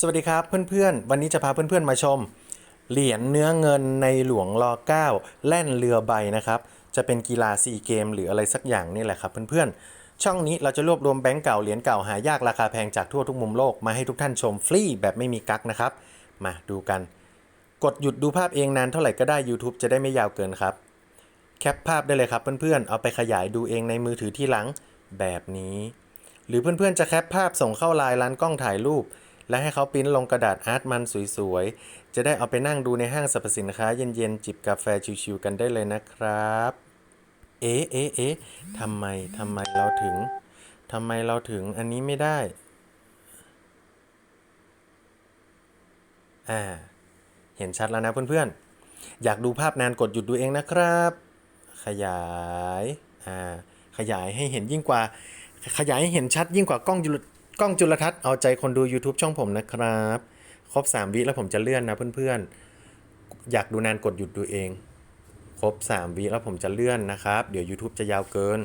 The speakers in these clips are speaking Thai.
สวัสดีครับเพื่อนๆ วันนี้จะพาเพื่อนๆมาชม เหรียญเนื้อเงินในหลวงร9แล่นเรือใบนะครับ จะเป็นกีฬาซีเกมหรืออะไรสักอย่างนี่แหละครับเพื่อนๆ ช่องนี้เราจะรวบรวมแบงก์เก่าเหรียญเก่าหายากราคาแพงจากทั่วทุกมุมโลกมาให้ทุกท่านชมฟรีแบบไม่มีกั๊กนะครับ มาดูกัน กดหยุดดูภาพเองนานเท่าไหร่ก็ได้ YouTube จะได้ไม่ยาวเกินครับ แคปภาพได้เลยครับเพื่อนๆ เอาไปขยายดูเองในมือถือที่หลังแบบนี้ หรือเพื่อนๆจะแคปภาพส่งเข้าไลน์ร้านกล้องถ่ายรูป และให้เขาปิ้นลงกระดาษอาร์ตมันสวยๆ จะได้เอาไปนั่งดูในห้างสรรพสินค้าเย็นๆ จิบกาแฟชิวๆกันได้เลยนะครับ เอ๊ะเอ๊ะเอ๊ะทำไมทำไมเราถึงทำไมเราถึงอันนี้ไม่ได้ อ่า เห็นชัดแล้วนะเพื่อนๆ อยากดูภาพนานกดหยุดดูเองนะครับ ขยาย อ่า ขยายให้เห็นยิ่งกว่า ขยายให้เห็นชัดยิ่งกว่ากล้องจุล กล้องจุลทรรศน์เอาใจคนดู YouTube ช่องผมนะครับ ครบ 3 วิแล้วผมจะเลื่อนนะเพื่อนๆ อยากดูนานกดหยุดดูเอง ครบ 3 วิแล้วผมจะเลื่อนนะครับ เดี๋ยว YouTube จะยาวเกิน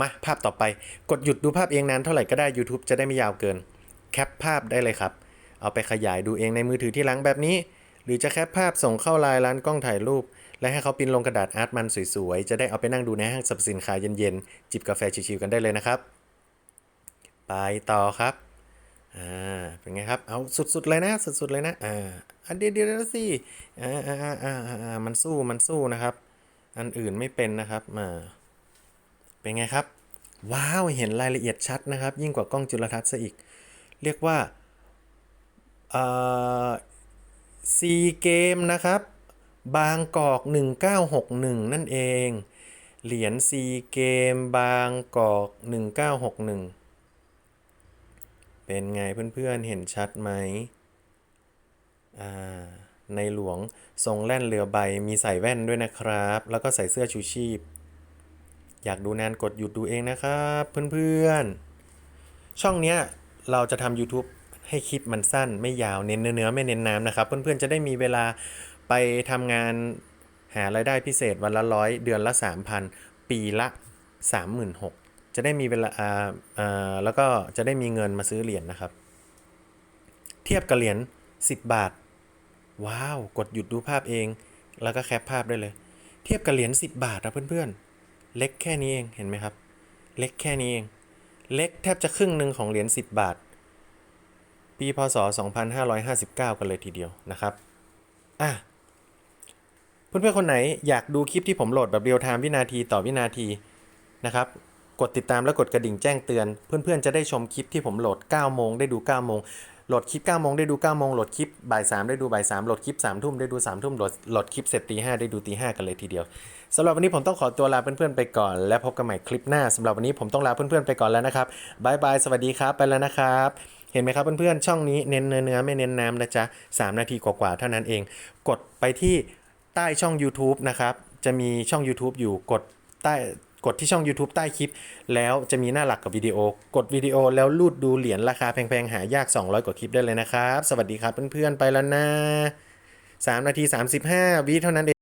มาภาพต่อไป กดหยุดดูภาพเองนานเท่าไหร่ก็ได้ YouTube จะได้ไม่ยาวเกิน แคปภาพได้เลยครับ เอาไปขยายดูเองในมือถือที่หลังแบบนี้ หรือจะแคปภาพส่งเข้าไลน์ร้านกล้องถ่ายรูป และให้เขาปิ้นลงกระดาษอาร์ตมันสวยๆ จะได้เอาไปนั่งดูในห้างสรรพสินค้าเย็นๆ จิบกาแฟชิวๆกันได้เลยนะครับ ไปต่อครับ อ่า เป็นไงครับ เอาสุดๆเลยนะ สุดๆเลยนะ อ่า อันเดียวเดียวสิอ่าอ่าอ่าอ่าอ่ามันสู้มันสู้นะครับ อันอื่นไม่เป็นนะครับ มาเป็นไงครับ ว้าว เห็นรายละเอียดชัดนะครับ ยิ่งกว่ากล้องจุลทรรศน์ซะอีก เรียกว่าอ่อซีเกมนะครับ บางกอก 1961 นั่นเอง เหรียญซีเกมบางกอก 1961 เป็นไงเพื่อนๆเห็นชัดไหมอ่าในหลวงทรงแล่นเรือใบมีใส่แว่นด้วยนะครับ แล้วก็ใส่เสื้อชูชีพ อยากดูนานกดหยุดดูเองนะครับเพื่อนๆ ช่องเนี้ยเราจะทำ YouTube ให้คลิปมันสั้นไม่ยาวเน้นเนื้อไม่เน้นน้ำนะครับ เพื่อนๆจะได้มีเวลาไปทำงานหารายได้พิเศษวันละร้อยเดือนละ 3,000 ปีละ 36,000 จะได้มีเวลาอ่าแล้วก็จะได้มีเงินมาซื้อเหรียญนะครับ เทียบกับเหรียญ10 บาท ว้าว กดหยุดดูภาพเอง แล้วก็แคปภาพได้เลย เทียบกับเหรียญ10 บาทนะเพื่อนๆ เล็กแค่นี้เองเห็นไหมครับ เล็กแค่นี้เอง เล็กแทบจะครึ่งหนึ่งของเหรียญ10 บาท ปีพศ 2559 กันเลยทีเดียวนะครับอะเพื่อนๆคนไหนอยากดูคลิปที่ผมโหลดแบบเรียลไทม์วินาทีต่อวินาทีนะครับ กดติดตามและกดกระดิ่งแจ้งเตือน เพื่อนๆจะได้ชมคลิปที่ผมโหลด 9 โมงได้ดู 9 โมงโหลดคลิป 9 โมงได้ดู 9 โมงโหลดคลิปบ่าย 3 ได้ดูบ่าย 3 โหลดคลิป 3 ทุ่มได้ดู 3 ทุ่มโหลดโหลดคลิปเสร็จตี 5 ได้ดูตี 5 กันเลยทีเดียวสำหรับวันนี้ผมต้องขอตัวลาเพื่อนๆไปก่อน และพบกันใหม่คลิปหน้าสำหรับวันนี้ผมต้องลาเพื่อนๆไปก่อนแล้วนะครับบายบายสวัสดีครับไปแล้วนะครับเห็นไหมครับเพื่อนๆช่องนี้เน้นเนื้อไม่เน้นน้ำนะจ๊ะ3นาทีกว่าๆเท่านั้นเอง กดไปที่ใต้ช่อง YouTube นะครับจะมีช่อง YouTube อยู่กดใต้ กดที่ช่อง YouTube ใต้คลิป แล้วจะมีหน้าหลักกับวิดีโอ กดวิดีโอแล้วลูดดูเหรียญราคาแพงๆ หายาก 200 กว่าคลิปได้เลยนะครับ สวัสดีครับเพื่อนๆ ไปแล้วนะ 3 นาที 35 วิเท่านั้นเอง